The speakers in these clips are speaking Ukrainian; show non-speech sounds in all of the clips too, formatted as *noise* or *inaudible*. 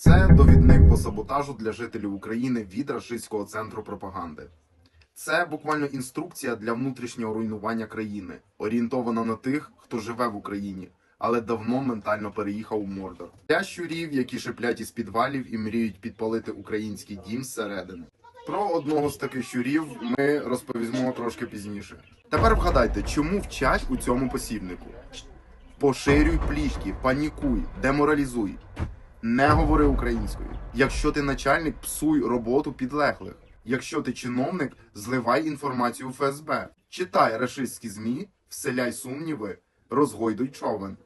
Це довідник по саботажу для жителів України від рашистського центру пропаганди. Це буквально інструкція для внутрішнього руйнування країни, орієнтована на тих, хто живе в Україні, але давно ментально переїхав у Мордор. Для щурів, які шиплять із підвалів і мріють підпалити український дім зсередини. Про одного з таких щурів ми розповімо трошки пізніше. Тепер вгадайте, чому вчать у цьому посібнику? Поширюй плівки, панікуй, деморалізуй. Не говори українською. Якщо ти начальник, псуй роботу підлеглих. Якщо ти чиновник, зливай інформацію ФСБ. Читай рашистські ЗМІ, вселяй сумніви, розгойдуй човен.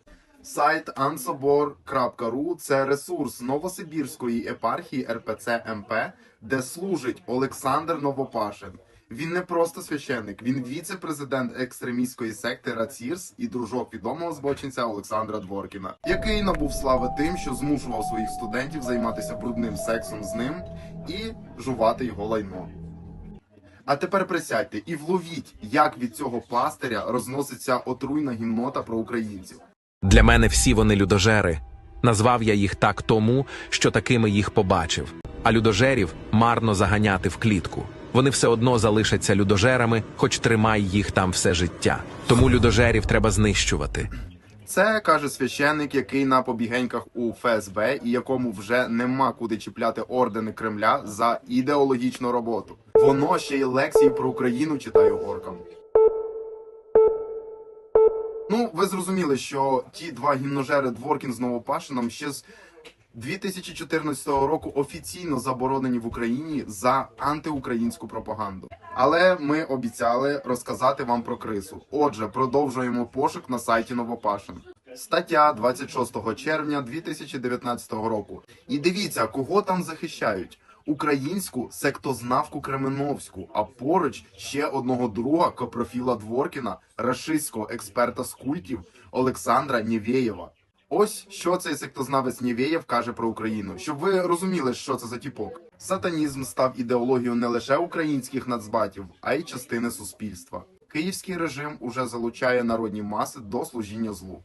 Сайт ansobor.ru – це ресурс Новосибірської епархії РПЦ МП, де служить Олександр Новопашин. Він не просто священник, він віце-президент екстремістської секти Рацірс і дружок відомого збочинця Олександра Дворкіна, який набув слави тим, що змушував своїх студентів займатися брудним сексом з ним і жувати його лайно. А тепер присядьте і вловіть, як від цього пластиря розноситься отруйна гімнота про українців. Для мене всі вони людожери. Назвав я їх так тому, що такими їх побачив. А людожерів марно заганяти в клітку. Вони все одно залишаться людожерами, хоч тримай їх там все життя. Тому людожерів треба знищувати. Це каже священник, який на побігеньках у ФСБ і якому вже нема куди чіпляти ордени Кремля за ідеологічну роботу. Воно ще й лекції про Україну читає оркам. Ну, ви зрозуміли, що ті два гімножери Дворкін з Новопашином ще з 2014 року офіційно заборонені в Україні за антиукраїнську пропаганду. Але ми обіцяли розказати вам про крису. Отже, продовжуємо пошук на сайті Новопашин. Стаття 26 червня 2019 року. І дивіться, кого там захищають. Українську сектознавку Кременовську, а поруч ще одного друга Копрофіла Дворкіна, рашистського експерта з культів Олександра Нєвєєва. Ось що цей сектознавець Нєвєєв каже про Україну, щоб ви розуміли, що це за тіпок. Сатанізм став ідеологією не лише українських нацбатів, а й частини суспільства. Київський режим уже залучає народні маси до служіння злу.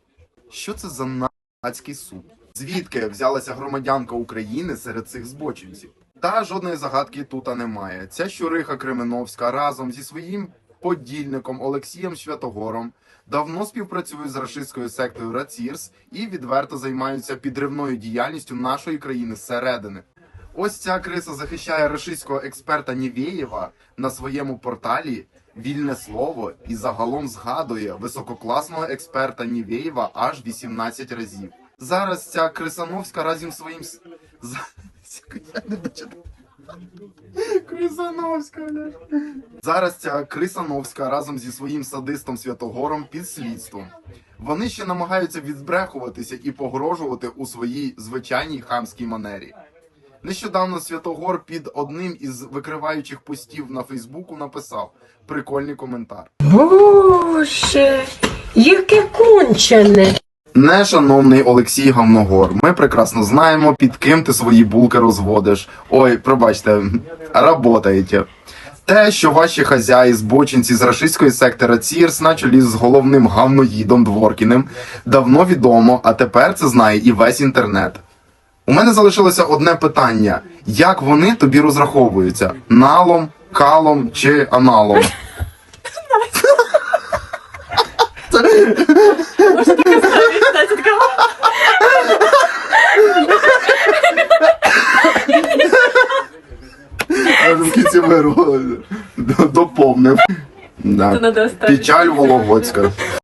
Що це за нацький суд? Звідки взялася громадянка України серед цих збочинців? Та жодної загадки тута немає. Ця щуриха Кременовська разом зі своїм подільником Олексієм Святогором давно співпрацюють з рашистською сектою Рацірс і відверто займаються підривною діяльністю нашої країни зсередини. Ось ця криса захищає рашистського експерта Нєвєєва на своєму порталі Вільне слово і загалом згадує висококласного експерта Нєвєєва аж 18 разів. Зараз ця Крисановська разом своїм *laughs* Я не дочитав. Крисановська, бля. Зараз ця Крисановська разом зі своїм садистом Святогором під слідством. Вони ще намагаються відбрехуватися і погрожувати у своїй звичайній хамській манері. Нещодавно Святогор під одним із викриваючих постів на Фейсбуку написав прикольний коментар. Боже, яке кончене. Нешановний Олексій Гавногор, ми прекрасно знаємо, під ким ти свої булки розводиш. Ой, пробачте, работаєте. Те, що ваші хазяї, збочинці з рашистської сектора Цірс на чолі з головним гавноїдом Дворкіним, давно відомо, а тепер це знає і весь інтернет. У мене залишилося одне питання: як вони тобі розраховуються? Налом, калом чи аналом? Я вже в кінці виру доповнив. Да. Печаль Вологодська.